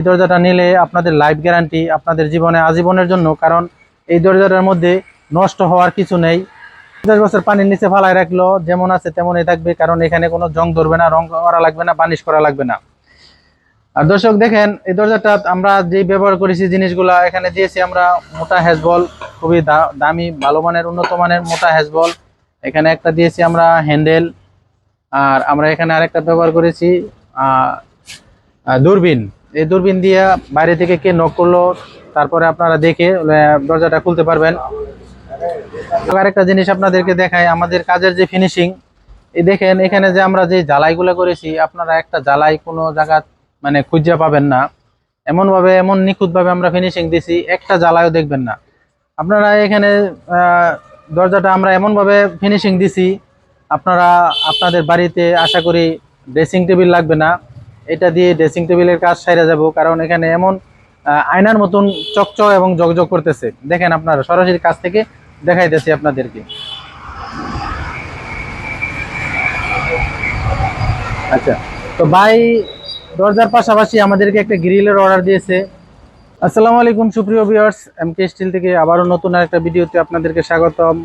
এই দরজাটা নিলে আপনাদের লাইফ গ্যারান্টি আপনাদের জীবনে আজীবনের জন্য, কারণ এই দরজাটার মধ্যে নষ্ট হওয়ার কিছু নেই। পঞ্চাশ বছর পানির নিচে ফালায় রাখল, যেমন আছে তেমনই থাকবে, কারণ এখানে কোনো জং ধরবে না, রং করা লাগবে না, বানিশ করা লাগবে না। আর দর্শক দেখেন, এই দরজাটা আমরা যে ব্যবহার করেছি জিনিসগুলা, এখানে দিয়েছি আমরা মোটা হ্যাজবল খুবই দামি, ভালো মানের, উন্নত মানের মোটা হ্যাজবল এখানে একটা দিয়েছি আমরা হ্যান্ডেল, আর আমরা এখানে আরেকটা ব্যবহার করেছি দূরবীন। এই দূরবীন দিয়ে বাইরে থেকে কে নক করল, তারপরে আপনারা দেখে দরজাটা খুলতে পারবেন। আরেকটা জিনিস আপনাদেরকে দেখাই, আমাদের কাজের যে ফিনিশিং এই দেখেন, এখানে যে আমরা যে জ্বালাইগুলো করেছি, আপনারা একটা জ্বালাই কোনো জায়গা মানে খুঁজে পাবেন না। এমনভাবে, এমন নিখুঁতভাবে আমরা ফিনিশিং দিছি, একটা জ্বালাইও দেখবেন না। আপনারা এখানে দরজাটা আমরা এমনভাবে ফিনিশিং দিছি, আপনারা আপনাদের বাড়িতে আশা করি ড্রেসিং টেবিল লাগবে না। এটা দিয়ে ড্রেসিং টেবিলের কাজ সাইরা যাব, কারণ এখানে এমন আয়নার মতন চকচক এবং জগজগ করতেছে। দেখেন আপনারা, সরাসরি কাছ থেকে দেখাইতেছি আপনাদেরকে। আচ্ছা তো ভাই, দরজার পাশাপাশি আমাদেরকে একটা গ্রিলের অর্ডার দিয়েছে। আসসালামু আলাইকুম, সুপ্রিয় ভিউয়ার্স এমকে স্টিল থেকে আবারও নতুন আরেকটা ভিডিওতে আপনাদেরকে স্বাগতম।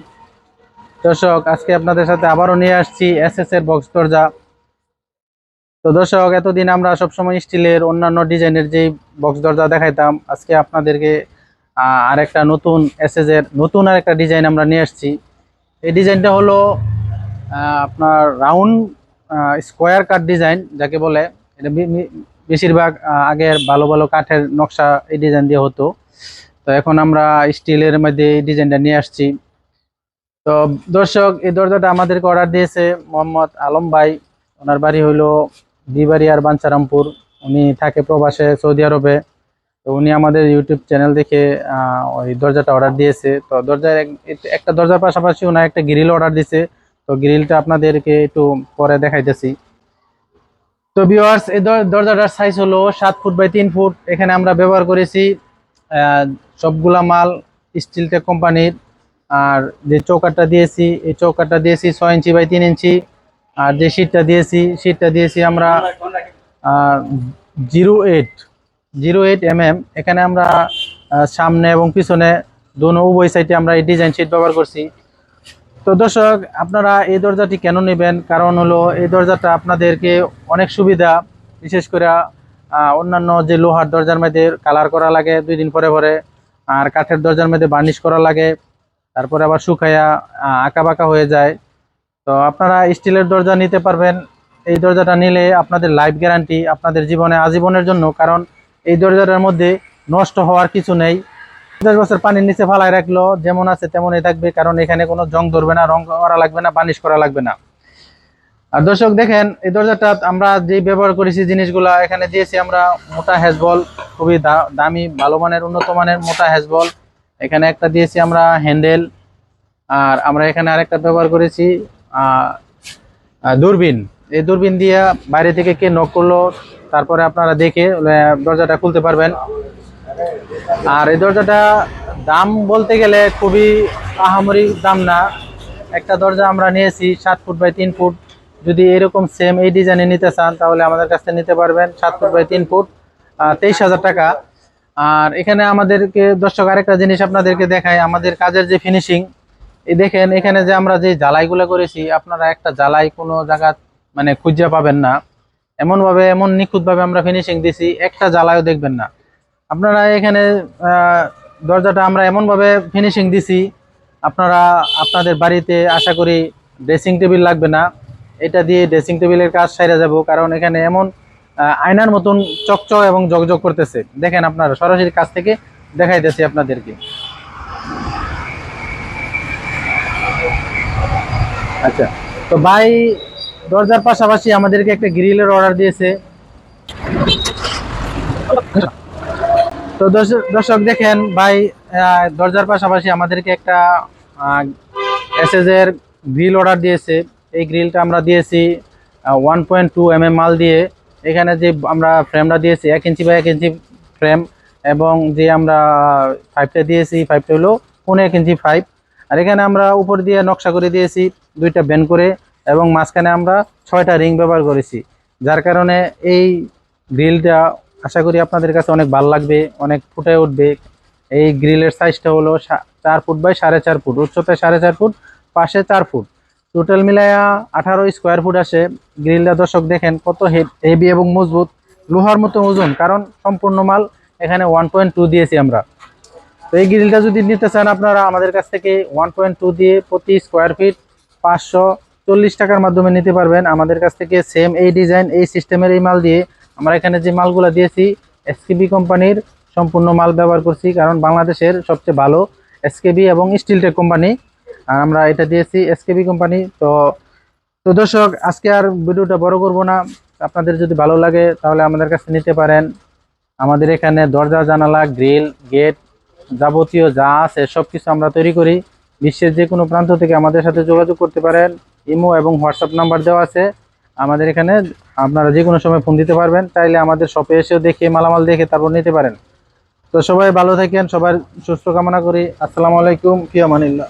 দর্শক, আজকে আপনাদের সাথে আবারও নিয়ে আসছি এস এস এর বক্স দরজা। তো দর্শক এতদিন আমরা সবসময় স্টিলের অন্যান্য ডিজাইনের যেই বক্স দরজা দেখাইতাম আজকে আপনাদেরকে আহ, আরেকটা নতুন এসএস এর নতুন আরেকটা ডিজাইন আমরা নিয়ে আসছি। এই ডিজাইনটা হলো আপনার রাউন্ড স্কোয়ার কাট ডিজাইন যাকে বলে এটা বেশিরভাগ আগের ভালো ভালো কাঠের নকশা এই ডিজাইন দিয়ে হতো। তো এখন আমরা স্টিলের মধ্যে এই ডিজাইনটা নিয়ে আসছি। তো দর্শক এই দরজাটা আমাদেরকে অর্ডার দিয়েছে মোহাম্মদ আলম ভাই। ওনার বাড়ি হইল বিবাড়িয়ার বাঞ্চারামপুর উনি থাকে প্রবাসে সৌদি আরবে। তো উনি আমাদের ইউটিউব চ্যানেল দেখে ওই দরজাটা অর্ডার দিয়েছে। তো দরজার একটা দরজার পাশাপাশি ওনার একটা গ্রিল অর্ডার দিয়েছে তো গ্রিলটা আপনাদেরকে একটু পরে দেখাইতেছি। তো ভিউয়ার্স এই দর- দরজাটার সাইজ হলো সাত ফুট বাই তিন ফুট। এখানে আমরা ব্যবহার করেছি সবগুলা মাল স্টিল টেক কোম্পানির। আর যে চৌকাটটা দিয়েছি, এই চৌকাটটা দিয়েছি ছয় ইঞ্চি বাই তিন ইঞ্চি। আর যে শীটটা দিয়েছি শীটটা দিয়েছি আমরা zero eight zero eight M M এখানে আমরা সামনে এবং পিছনে দোনো উভয় সাইডে আমরা এই ডিজাইন শিট ব্যবহার করছি। তো দর্শক, আপনারা এই দরজাটি কেন নেবেন? কারণ হলো এই দরজাটা আপনাদেরকে অনেক সুবিধা, বিশেষ করে অন্যান্য যে লোহার দরজার মধ্যে কালার করা লাগে দুই দিন পরে পরে, আর কাঠের দরজার মধ্যে বার্নিশ করা লাগে, তারপরে আবার শুকাইয়া আঁকা বাঁকা হয়ে যায়। তো আপনারা স্টিলের দরজা নিতে পারবেন। এই দরজাটা নিলে আপনাদের লাইফ গ্যারান্টি আপনাদের জীবনে আজীবনের জন্য, কারণ এই দরজাটার মধ্যে নষ্ট হওয়ার কিছু নেই। পঞ্চাশ বছর পানির নিচে ফালায় রাখল, যেমন আছে তেমনই থাকবে, কারণ এখানে কোনো জং ধরবে না, রং করা লাগবে না বানিশ করা লাগবে না। আর দর্শক দেখেন, এই দরজাটা আমরা যে ব্যবহার করেছি জিনিসগুলা, এখানে দিয়েছি আমরা মোটা হ্যাজবল খুবই দামি, ভালো মানের, উন্নত মানের মোটা হ্যাজবল এখানে একটা দিয়েছি আমরা হ্যান্ডেল আর আমরা এখানে আরেকটা ব্যবহার করেছি দূরবীন। এই দূরবীন দিয়ে বাইরে থেকে কে নক করল, তারপরে আপনারা দেখে দরজাটা খুলতে পারবেন। আর এই দরজাটা দাম বলতে গেলে খুবই আহামরি দাম না। একটা দরজা আমরা নিয়েছি সাত ফুট বাই তিন ফুট। যদি এরকম সেম এই ডিজাইনে নিতে চান, তাহলে আমাদের কাছ থেকে নিতে পারবেন সাত ফুট বাই তিন ফুট তেইশ হাজার টাকা। আর এখানে আমাদেরকে, দর্শক, আরেকটা জিনিস আপনাদেরকে দেখায় আমাদের কাজের যে ফিনিশিং এই দেখেন, এখানে যে আমরা যে জ্বালাইগুলো করেছি, আপনারা একটা জ্বালাই কোনো জায়গা মানে খুঁজে পাবেন না। এমনভাবে, এমন নিখুঁতভাবে আমরা ফিনিশিং দিছি, একটা জ্বালাইও দেখবেন না। আপনারা এখানে দরজাটা আমরা এমনভাবে ফিনিশিং দিছি, আপনারা আপনাদের বাড়িতে আশা করি ড্রেসিং টেবিল লাগবে না। এটা দিয়ে ড্রেসিং টেবিলের কাজ সাইরা যাব, কারণ এখানে এমন আয়নার মতন চকচক এবং জগজগ করতেছে। দেখেন আপনারা সরাসরি কাছ থেকে দেখাইতেছি আপনাদেরকে। আচ্ছা তো ভাই দরজার পাশাপাশি আমাদেরকে একটা গ্রিলের অর্ডার দিয়েছে। তো দর্শক দেখেন ভাই দরজার পাশাপাশি আমাদেরকে একটা এসএস এর গ্রিল অর্ডার দিয়েছে। এই গ্রিলটা আমরা দিয়েছি ওয়ান পয়েন্ট টু এম মাল দিয়ে। এখানে যে আমরা ফ্রেমটা দিয়েছি, এক ইঞ্চি বাই এক ইঞ্চি ফ্রেম এবং যে আমরা ফাইভটা দিয়েছি ফাইভটা হলো পনেরো এক ইঞ্চি ফাইভ আর এখানে আমরা উপর দিয়ে নকশা করে দিয়েছি দুইটা ব্যান করে এবং মাঝখানে আমরা ছয়টা রিং ব্যবহার করেছি। যার কারণে এই গ্রিলটা আশা করি আপনাদের কাছে অনেক ভালো লাগবে, অনেক ফুটে উঠবে। এই গ্রিলের সাইজটা হলো চার ফুট বাই সাড়ে চার ফুট উচ্চতায় সাড়ে চার ফুট, পাশে চার ফুট। টোটাল মিলায়া আঠারো স্কোয়ার ফুট আসে। গ্রিলটা দর্শক দেখেন কত হেভি এবং মজবুত, লোহার মতো ওজন, কারণ সম্পূর্ণ মাল এখানে ওয়ান পয়েন্ট টু দিয়েছি আমরা। এই গ্রিলটা যদি নিতে চান আপনারা আমাদের কাছ থেকে ওয়ান পয়েন্ট টু দিয়ে প্রতি স্কোয়ার ফিট পাঁচশো চল্লিশ টাকার মাধ্যমে নিতে পারবেন। আমাদের কাছ থেকে সেম এই ডিজাইন এই সিস্টেমের এই মাল দিয়ে আমরা এখানে যে মালগুলো দিয়েছি এসকেবি কোম্পানির সম্পূর্ণ মাল ব্যবহার করছি, কারণ বাংলাদেশের সবচেয়ে ভালো এসকেবি এবং স্টিলটেক কোম্পানি আর আমরা এটা দিয়েছি এসকেবি কোম্পানি তো তো দর্শক, আজকে আর ভিডিওটা বড় করব না। আপনাদের যদি ভালো লাগে তাহলে আমাদের কাছে নিতে পারেন। আমাদের এখানে দরজা, জানালা, গ্রিল, গেট যাবতীয় যা আছে সব কিছু আমরা তৈরি করি। বিশ্বের যে কোনো প্রান্ত থেকে আমাদের সাথে যোগাযোগ করতে পারেন। ইমো এবং হোয়াটসঅ্যাপ নাম্বার দেওয়া আছে। আমাদের এখানে আপনারা যে কোনো সময় ফোন দিতে পারবেন। চাইলে আমাদের শপে এসেও দেখে, মালামাল দেখে তারপর নিতে পারেন। তো সবাই ভালো থাকেন, সবার সুস্থ কামনা করি। আসসালামু আলাইকুম ফিয়ামানিল্লাহ